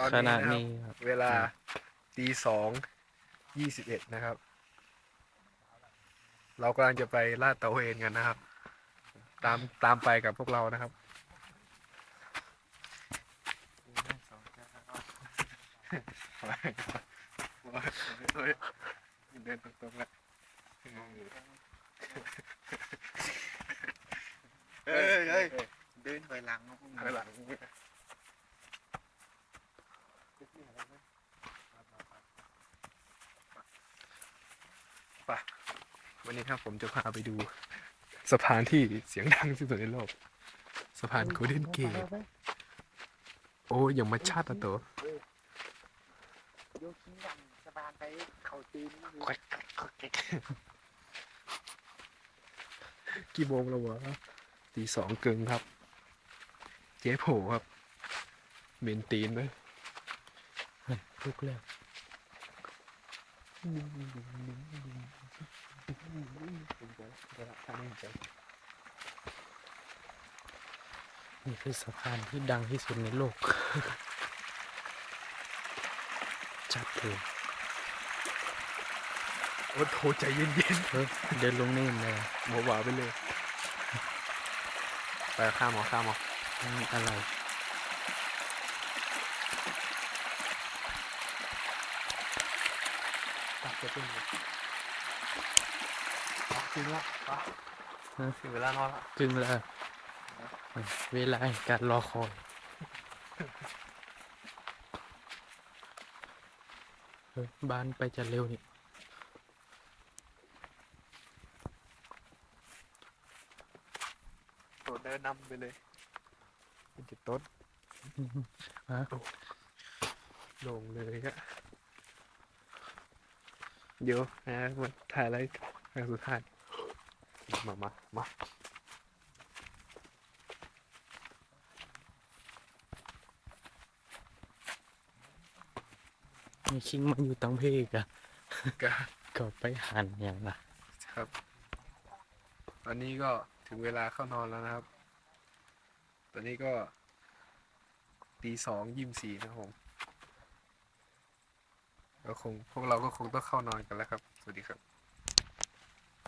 ตอนขนี้ณะนะครับนี้ครับ เวลาตีสองยี่สิบเอ็ดนะครับ เรากำลังจะไปลาดตระเวนกันนะครับ ตามตามไปกับพวกเรานะครับ เดินตรงๆแล้วเอ้ยเอ้ยเดินถอยหลังนะพวกมึง ถอยหลังไปวันนี้ครับผมจะพาไปดู สะพานที่เสียงดังที่สุดในโลก สะพานโกลเด้นเกตโอ้ยอย่ามาชาติตัวโยกี้ดังสะบานไปเขาตีนอยู่กี่โมงแล้ววะตีสองเกิงครับ เจ๊โผครับ เมนตีนเลยลุกแล้ว นี่คือสะพานที่ดังที่สุดในโลก จัดเลยโอ้โหใจเย็นเฮ้ยเดินลงนี่เลยๆหมอหวาไปเลย ไปข้ามหมอข้ามหมอนี่อะไร ตัด จะเป็นจริงละปะฮะถึงเวลานอนละถึงแล้วเวลาแห่งการรอคอยเฮ้ยบ้านไปจะเร็วนี่ตัวเดินนำไปเลยเป็นจุดต้นฮะลงเลยอะ เดี๋ยวนะมาถ่ายอะไรครั้งสุดท้าย มามามามีคิงมาอยู่ตังเพกอะก็ก็ไปหันอย่างละครับ ตอนนี้ก็ถึงเวลาเข้านอนแล้วนะครับ ตอนนี้ก็ตีสองยี่สิบสี่นะครับผม ก็คงพวกเราก็คงต้องเข้านอนกันแล้วครับ สวัสดีครับ